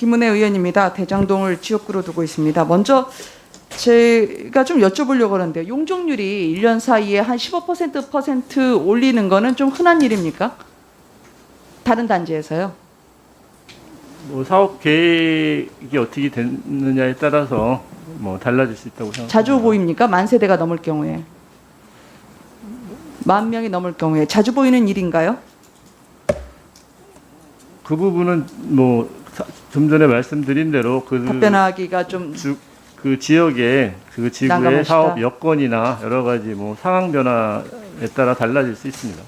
김은혜 의원입니다. 대장동을 지역구로 두고 있습니다. 먼저 제가 좀 여쭤보려고 하는데요. 용적률이 1년 사이에 한 15% 퍼센트 올리는 거는 좀 흔한 일입니까? 다른 단지에서요. 뭐 사업 계획이 어떻게 됐느냐에 따라서 뭐 달라질 수 있다고 생각합니다. 자주 보입니까? 만 세대가 넘을 경우에. 만 명이 넘을 경우에 자주 보이는 일인가요? 그 부분은 뭐 좀 전에 말씀드린 대로 그 답변하기가 좀 주, 그 지역의 그 지구의 난감하시다. 사업 여건이나 여러 가지 뭐 상황 변화에 따라 달라질 수 있습니다.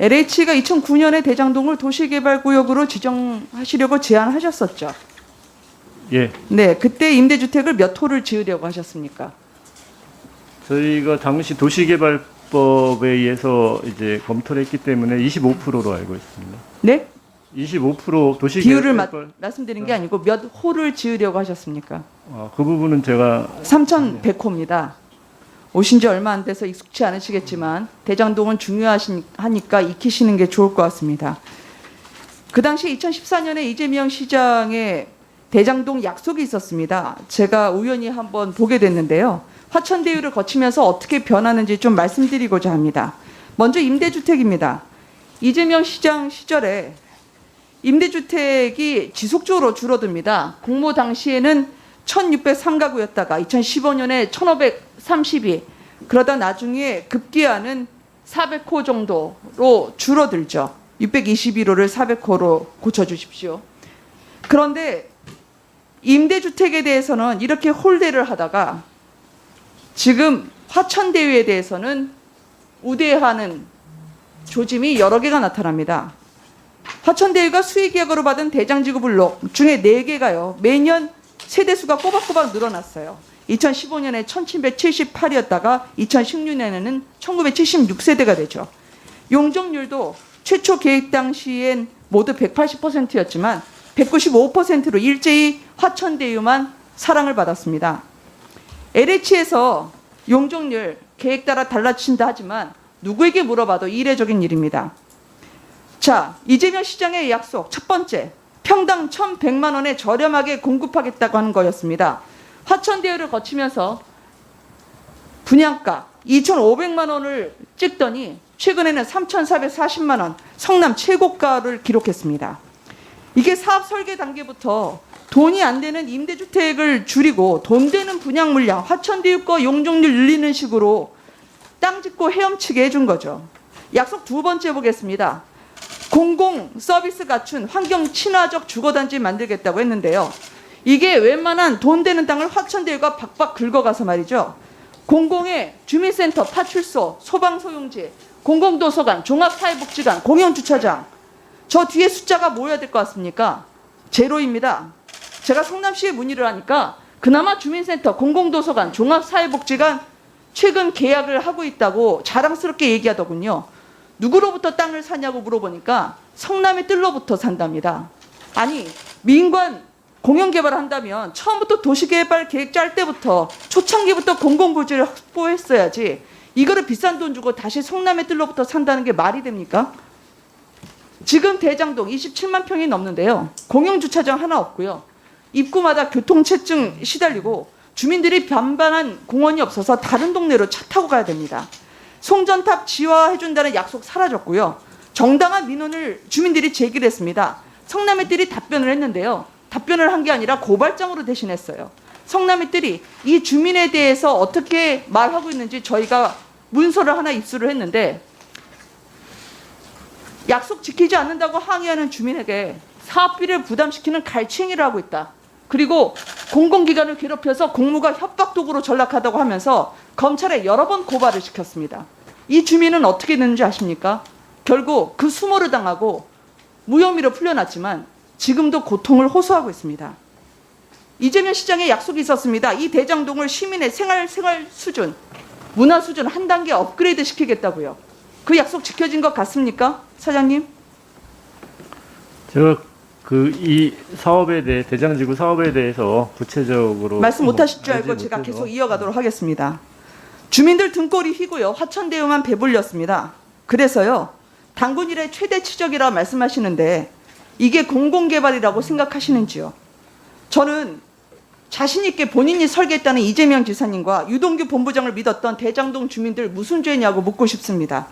LH가 2009년에 대장동을 도시개발구역으로 지정하시려고 제안하셨었죠. 예, 네, 그때 임대주택을 몇 호를 지으려고 하셨습니까? 저희가 당시 도시개발법에 의해서 이제 검토를 했기 때문에 25%로 알고 있습니다. 네? 25% 도시개발 비율을 마, 말씀드린 게 아니고 몇 호를 지으려고 하셨습니까? 아, 그 부분은 제가 3,100호입니다. 오신 지 얼마 안 돼서 익숙치 않으시겠지만 대장동은 중요하니까 익히시는 게 좋을 것 같습니다. 그 당시 2014년에 이재명 시장의 대장동 약속이 있었습니다. 제가 우연히 한번 보게 됐는데요. 화천대유를 거치면서 어떻게 변하는지 좀 말씀드리고자 합니다. 먼저 임대주택입니다. 이재명 시장 시절에 임대주택이 지속적으로 줄어듭니다. 공모 당시에는 1603가구였다가 2015년에 1532 그러다 나중에 급기야는 400호 정도로 줄어들죠. 621호를 400호로 고쳐주십시오. 그런데 임대주택에 대해서는 이렇게 홀대를 하다가 지금 화천대유에 대해서는 우대하는 조짐이 여러 개가 나타납니다. 화천대유가 수의계약으로 받은 대장지구 블록 중에 4개가요. 매년 세대수가 꼬박꼬박 늘어났어요. 2015년에 1778이었다가 2016년에는 1976세대가 되죠. 용적률도 최초 계획 당시엔 모두 180%였지만 195%로 일제히 화천대유만 사랑을 받았습니다. LH에서 용적률 계획 따라 달라진다 하지만 누구에게 물어봐도 이례적인 일입니다. 자, 이재명 시장의 약속 첫 번째 평당 1,100만 원에 저렴하게 공급하겠다고 하는 거였습니다. 화천 대유를 거치면서 분양가 2,500만 원을 찍더니 최근에는 3,440만 원 성남 최고가를 기록했습니다. 이게 사업 설계 단계부터 돈이 안 되는 임대주택을 줄이고 돈 되는 분양 물량 화천대유 거 용적률 늘리는 식으로 땅 짓고 헤엄치게 해준 거죠. 약속 두 번째 보겠습니다. 공공 서비스 갖춘 환경 친화적 주거단지 만들겠다고 했는데요. 이게 웬만한 돈 되는 땅을 화천대유가 박박 긁어가서 말이죠. 공공의 주민센터, 파출소, 소방소용지, 공공도서관, 종합사회복지관, 공영주차장 저 뒤에 숫자가 뭐여야 될 것 같습니까? 제로입니다. 제가 성남시에 문의를 하니까 그나마 주민센터, 공공도서관, 종합사회복지관 최근 계약을 하고 있다고 자랑스럽게 얘기하더군요. 누구로부터 땅을 사냐고 물어보니까 성남의 뜰로부터 산답니다. 아니 민관 공영 개발 한다면 처음부터 도시개발 계획 짤 때부터 초창기부터 공공부지를 확보했어야지 이거를 비싼 돈 주고 다시 성남의 뜰로부터 산다는 게 말이 됩니까? 지금 대장동 27만 평이 넘는데요. 공영 주차장 하나 없고요. 입구마다 교통체증 시달리고 주민들이 반반한 공원이 없어서 다른 동네로 차 타고 가야 됩니다. 송전탑 지화해준다는 약속 사라졌고요. 정당한 민원을 주민들이 제기를 했습니다. 성남의 뜰이 답변을 했는데요. 답변을 한 게 아니라 고발장으로 대신했어요. 성남의 뜰이 이 주민에 대해서 어떻게 말하고 있는지 저희가 문서를 하나 입수를 했는데 약속 지키지 않는다고 항의하는 주민에게 사업비를 부담시키는 갈취행위를 하고 있다. 그리고 공공기관을 괴롭혀서 공무가 협박 도구로 전락하다고 하면서 검찰에 여러 번 고발을 시켰습니다. 이 주민은 어떻게 됐는지 아십니까? 결국 그 수모를 당하고 무혐의로 풀려났지만 지금도 고통을 호소하고 있습니다. 이재명 시장의 약속이 있었습니다. 이 대장동을 시민의 생활 생활 수준, 문화 수준 한 단계 업그레이드 시키겠다고요. 그 약속 지켜진 것 같습니까, 사장님? 제가 그 이 사업에 대해 대장지구 사업에 대해서 구체적으로 말씀 뭐 못하실 줄 알고 제가 계속 이어가도록 하겠습니다. 주민들 등골이 휘고요. 화천대유만 배불렸습니다. 그래서요. 당군 일의 최대 치적이라 말씀하시는데 이게 공공개발이라고 생각하시는지요? 저는 자신 있게 본인이 설계했다는 이재명 지사님과 유동규 본부장을 믿었던 대장동 주민들 무슨 죄냐고 묻고 싶습니다.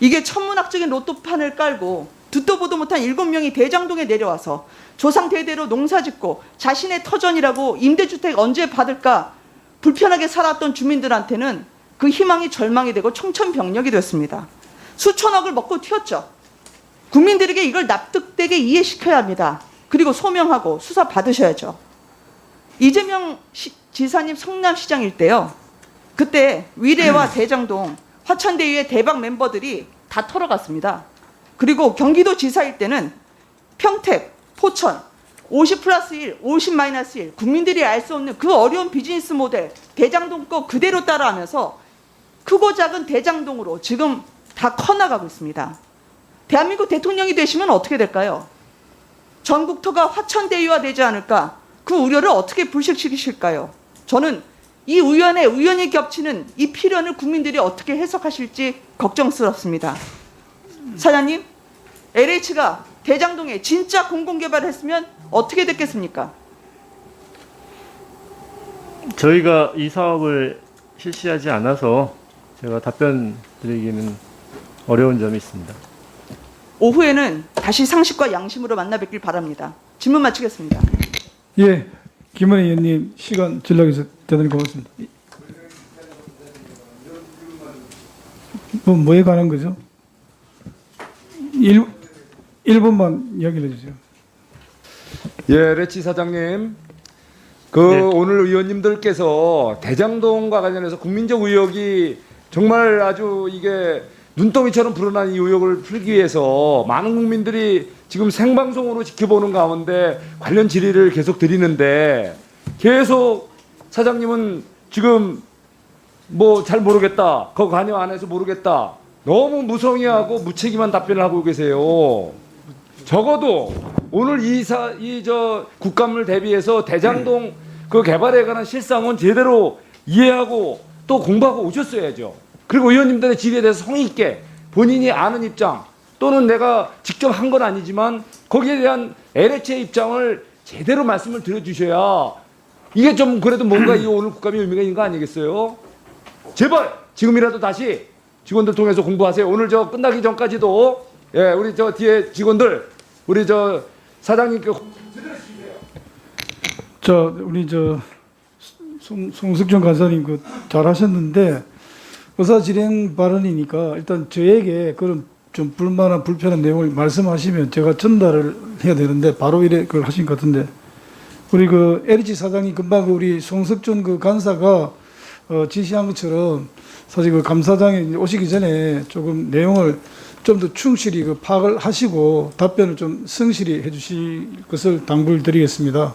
이게 천문학적인 로또판을 깔고 듣도 보도 못한 일곱 명이 대장동에 내려와서 조상 대대로 농사짓고 자신의 터전이라고 임대주택 언제 받을까 불편하게 살았던 주민들한테는 그 희망이 절망이 되고 청천벽력이 됐습니다. 수천억을 먹고 튀었죠. 국민들에게 이걸 납득되게 이해시켜야 합니다. 그리고 소명하고 수사 받으셔야죠. 이재명 시- 지사님 성남시장 일 때요. 그때 위례와 대장동 화천대유의 대박 멤버들이 다 털어갔습니다. 그리고 경기도 지사일 때는 평택, 포천, 50 플러스 1, 50 마이너스 1 국민들이 알 수 없는 그 어려운 비즈니스 모델 대장동 거 그대로 따라하면서 크고 작은 대장동으로 지금 다 커나가고 있습니다. 대한민국 대통령이 되시면 어떻게 될까요? 전국토가 화천대유화 되지 않을까? 그 우려를 어떻게 불식시키실까요? 저는 이 우연의 우연히 겹치는 이 필연을 국민들이 어떻게 해석하실지 걱정스럽습니다. 사장님, LH가 대장동에 진짜 공공개발을 했으면 어떻게 됐겠습니까? 저희가 이 사업을 실시하지 않아서 제가 답변 드리기는 어려운 점이 있습니다. 오후에는 다시 상식과 양심으로 만나 뵙길 바랍니다. 질문 마치겠습니다. 예, 김은혜 의원님 시간 전략에서 대단히 고맙습니다. 뭐 뭐에 관한 거죠? 1, 1분만 이야기를 해주세요. 예, 레치 사장님. 그 네. 오늘 의원님들께서 대장동과 관련해서 국민적 의혹이 정말 아주 이게 눈더미처럼 불어난 이 의혹을 풀기 위해서 많은 국민들이 지금 생방송으로 지켜보는 가운데 관련 질의를 계속 드리는데 계속 사장님은 지금 뭐 잘 모르겠다. 그 관여 안 해서 모르겠다. 너무 무성의하고 무책임한 답변을 하고 계세요. 적어도 오늘 이사 이 저 국감을 대비해서 대장동 그 개발에 관한 실상은 제대로 이해하고 또 공부하고 오셨어야죠. 그리고 의원님들의 질의에 대해서 성의 있게 본인이 아는 입장 또는 내가 직접 한 건 아니지만 거기에 대한 LH의 입장을 제대로 말씀을 드려주셔야 이게 좀 그래도 뭔가 이 오늘 국감이 의미가 있는 거 아니겠어요? 제발 지금이라도 다시 직원들 통해서 공부하세요. 오늘 저 끝나기 전까지도 예 우리 저 뒤에 직원들 우리 저 사장님께 저 우리 저 송, 송석준 간사님 그 잘하셨는데 의사 진행 발언이니까 일단 저에게 그런 좀 불만한 불편한 내용을 말씀하시면 제가 전달을 해야 되는데 바로 이래 그걸 하신 것 같은데 우리 그 LG 사장이 금방 그 우리 송석준 그 간사가 어, 지시한 것처럼 사실 그 감사장에 오시기 전에 조금 내용을 좀 더 충실히 그 파악을 하시고 답변을 좀 성실히 해주실 것을 당부를 드리겠습니다.